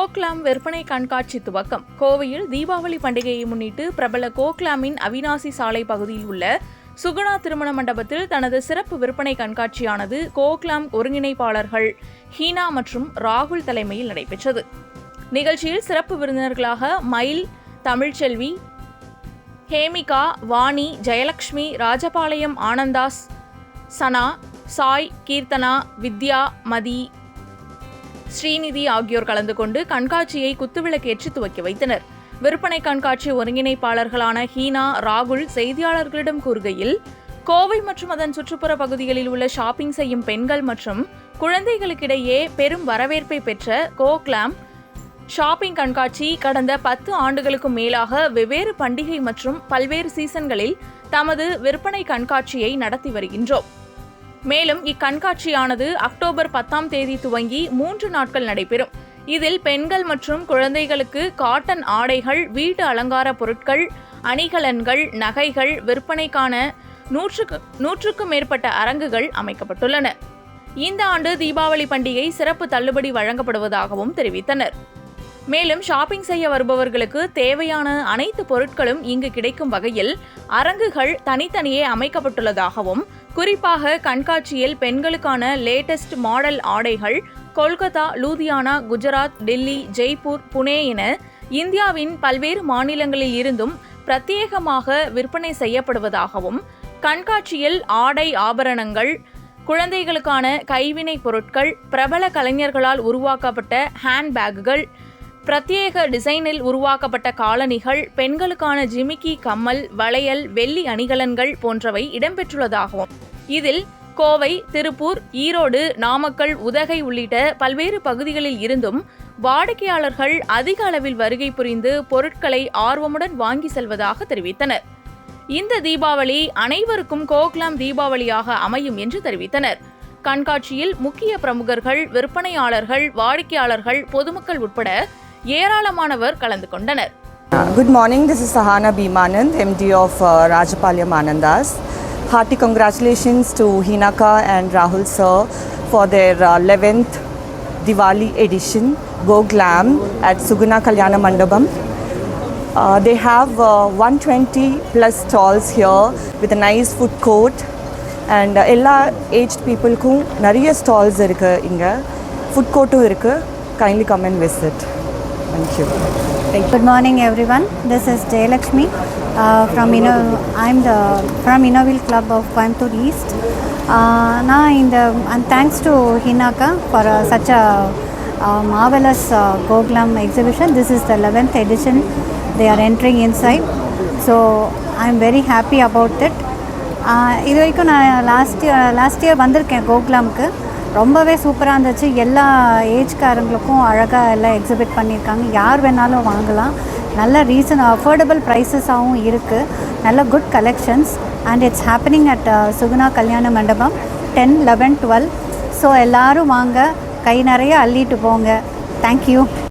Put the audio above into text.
கோக்லாம் விற்பனை கண்காட்சி துவக்கம். கோவையில் தீபாவளி பண்டிகையை முன்னிட்டு பிரபல கோக்லாமின் அவினாசி சாலை பகுதியில் உள்ள சுகுணா திருமண மண்டபத்தில் தனது சிறப்பு விற்பனை கண்காட்சியானது கோக்லாம் ஒருங்கிணைப்பாளர்கள் ஹீனா மற்றும் ராகுல் தலைமையில் நடைபெற்றது. நிகழ்ச்சியில் சிறப்பு விருந்தினர்களாக மயில் தமிழ்ச்செல்வி ஹேமிகா வாணி ஜெயலக்ஷ்மி ராஜபாளையம் ஆனந்தாஸ் சனா சாய் கீர்த்தனா வித்யா மதி ஸ்ரீநிதி ஆகியோர் கலந்து கொண்டு கண்காட்சியை குத்துவிளக்கேற்றி துவக்கி வைத்தனர். விற்பனை கண்காட்சி ஒருங்கிணைப்பாளர்களான ஹீனா ராகுல் செய்தியாளர்களிடம் கூறுகையில் கோவை மற்றும் அதன் சுற்றுப்புற பகுதிகளில் உள்ள ஷாப்பிங் செய்யும் பெண்கள் மற்றும் குழந்தைகளுக்கிடையே பெரும் வரவேற்பை பெற்ற கோக்லாம் ஷாப்பிங் கண்காட்சி கடந்த பத்து ஆண்டுகளுக்கும் மேலாக வெவ்வேறு பண்டிகை மற்றும் பல்வேறு சீசன்களில் தமது விற்பனை கண்காட்சியை நடத்தி வருகின்றோம். மேலும் இக்கண்காட்சியானது அக்டோபர் பத்தாம் தேதி துவங்கி மூன்று நாட்கள் நடைபெறும். இதில் பெண்கள் மற்றும் குழந்தைகளுக்கு காட்டன் ஆடைகள் வீட்டு அலங்கார பொருட்கள் அணிகலன்கள் நகைகள் விற்பனைக்கான நூற்றுக்கு நூற்றுக்கும் மேற்பட்ட அரங்குகள் அமைக்கப்பட்டுள்ளன. இந்த ஆண்டு தீபாவளி பண்டிகை சிறப்பு தள்ளுபடி வழங்கப்படுவதாகவும் தெரிவித்தனர். மேலும் ஷாப்பிங் செய்ய வருபவர்களுக்கு தேவையான அனைத்து பொருட்களும் இங்கு கிடைக்கும் வகையில் அரங்குகள் தனித்தனியே அமைக்கப்பட்டுள்ளதாகவும் குறிப்பாக கண்காட்சியில் பெண்களுக்கான லேட்டஸ்ட் மாடல் ஆடைகள் கொல்கத்தா லூதியானா குஜராத் டெல்லி ஜெய்ப்பூர் புனே என இந்தியாவின் பல்வேறு மாநிலங்களில் இருந்தும் பிரத்யேகமாக விற்பனை செய்யப்படுவதாகவும் கண்காட்சியில் ஆடை ஆபரணங்கள் குழந்தைகளுக்கான கைவினைப் பொருட்கள் பிரபல கலைஞர்களால் உருவாக்கப்பட்ட ஹேண்ட்பேக்குகள் பிரத்யேக டிசைனில் உருவாக்கப்பட்ட காலணிகள் பெண்களுக்கான ஜிமிக்கி கம்மல் வளையல் வெள்ளி அணிகலன்கள் போன்றவை இடம்பெற்றுள்ளதாகவும் இதில் கோவை திருப்பூர் ஈரோடு நாமக்கல் உதகை உள்ளிட்ட பல்வேறு பகுதிகளில் இருந்தும் வாடிக்கையாளர்கள் அதிக அளவில் வருகை புரிந்து பொருட்களை ஆர்வமுடன் வாங்கி செல்வதாக தெரிவித்தனர். இந்த தீபாவளி அனைவருக்கும் கோக்லாம் தீபாவளியாக அமையும் என்று தெரிவித்தனர். கண்காட்சியில் முக்கிய பிரமுகர்கள் விற்பனையாளர்கள் வாடிக்கையாளர்கள் பொதுமக்கள் உட்பட ஏராளமானவர் கலந்து கொண்டனர் Uh, Good morning, this is Sahana Bhimanand, MD of uh, Rajapalyam Anandas. Hearty congratulations to Hinaka and Rahul sir for their uh, 11th Diwali edition, Go Glam at Suguna Kalyana Mandapam. Uh, they have uh, 120 plus stalls here with a nice food court and uh, எல்லா aged பீப்புளுக்கும் நிறைய stalls இருக்குது இங்கே food கோர்ட்டும் இருக்குது kindly come and visit thank you Good morning, everyone. This is Jayalakshmi uh, from Inno. I'm the from Innovil Club of Coimbatore East. Uh, now, in the and thanks to Hinaka for uh, such a uh, marvelous uh, Goglam exhibition. This is the 11th edition. They are entering inside, so I'm very happy about it. Ah இது வரைக்கும் நான் last year last year வந்திருக்கேன் கோகுலாமுக்கு ரொம்பவே சூப்பராக இருந்துச்சு. எல்லா ஏஜ்காரங்களுக்கும் அழகாக எல்லாம் எக்ஸிபிட் பண்ணியிருக்காங்க. யார் வேணாலும் வாங்கலாம். நல்ல ரீசன் அஃபோர்டபுள் ப்ரைஸஸாகவும் இருக்குது நல்ல good collections and it's happening at Suguna Kalyana Mandapam ten eleven twelve so எல்லோரும் வாங்க. கை நிறைய அள்ளிட்டு போங்க. தேங்க்யூ